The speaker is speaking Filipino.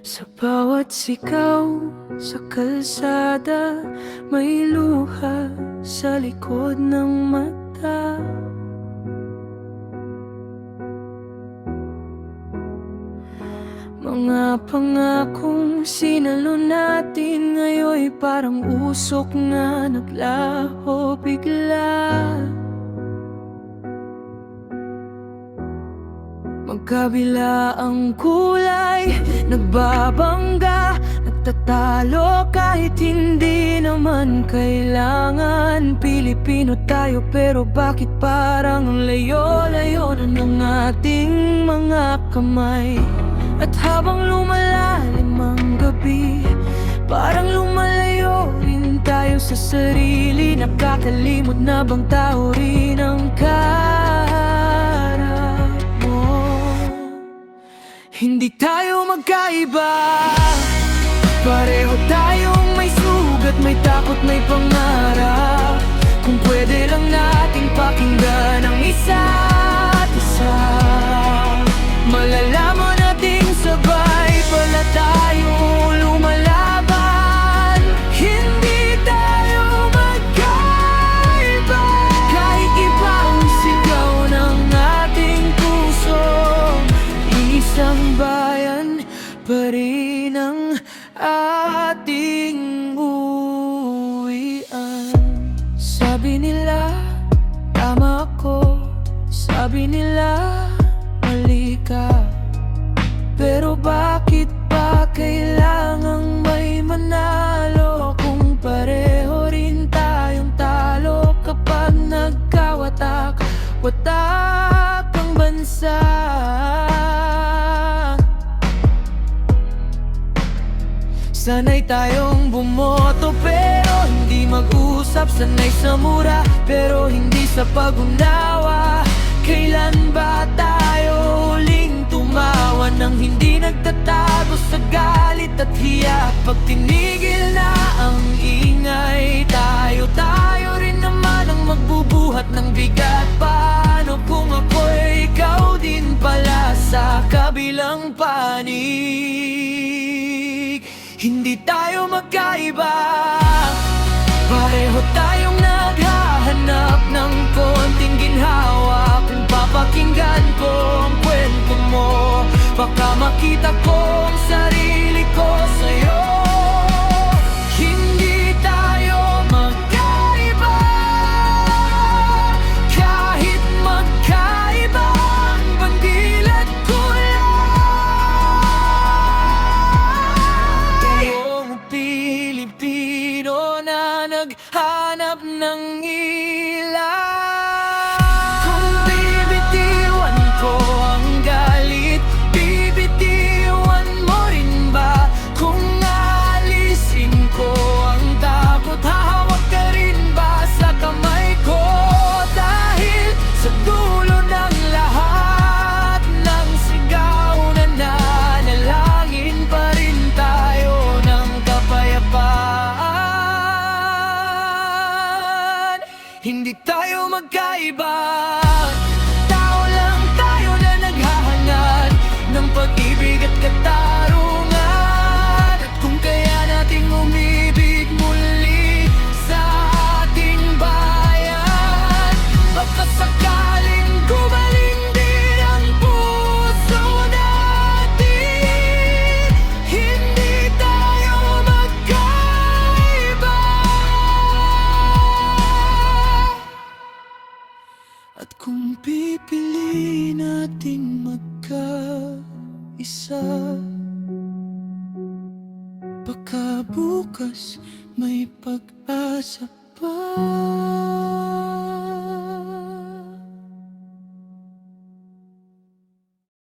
Sa bawat sigaw sa kalsada May luha sa likod ng mata. Mga pangakong sinalo natin Ngayon'y parang usok na naglaho bigla. Magkabila ang kulay, nagbabangga Nagtatalo kahit hindi naman kailangan. Pilipino tayo pero bakit parang layo-layo na ng ating mga kamay? At habang lumalalim ang gabi Parang lumalayo rin tayo sa sarili. Nakakalimot na bang tao rin ang kaharap Hindi tayo magkaiba. Pareho tayong may sugat, may takot, may pangarap pa rin ang ating uwian Sabi nila, tama ako. Sabi nila, Sanay tayong bumoto pero hindi mag-usap. Sanay sa mura pero hindi sa pag-unawa. Kailan ba tayo huling tumawa Nang hindi nagtatago sa galit at hiya? Pag tinigil na ang ingay Tayo, tayo rin naman ang magbubuhat ng bigat. Paano kung ako'y ikaw din pala sa kabilang panig tayo magkaiba. Pareho tayong naghahanap ng konting ginhawa. Kung papakinggan ko ang kwento mo Baka makita ko ang sarili ng Hindi tayo magkaiba. Tao lang tayo na naghahangat Ng pag-ibig at katarungan kung pipili nating magkaisa. Baka bukas may pag-asa pa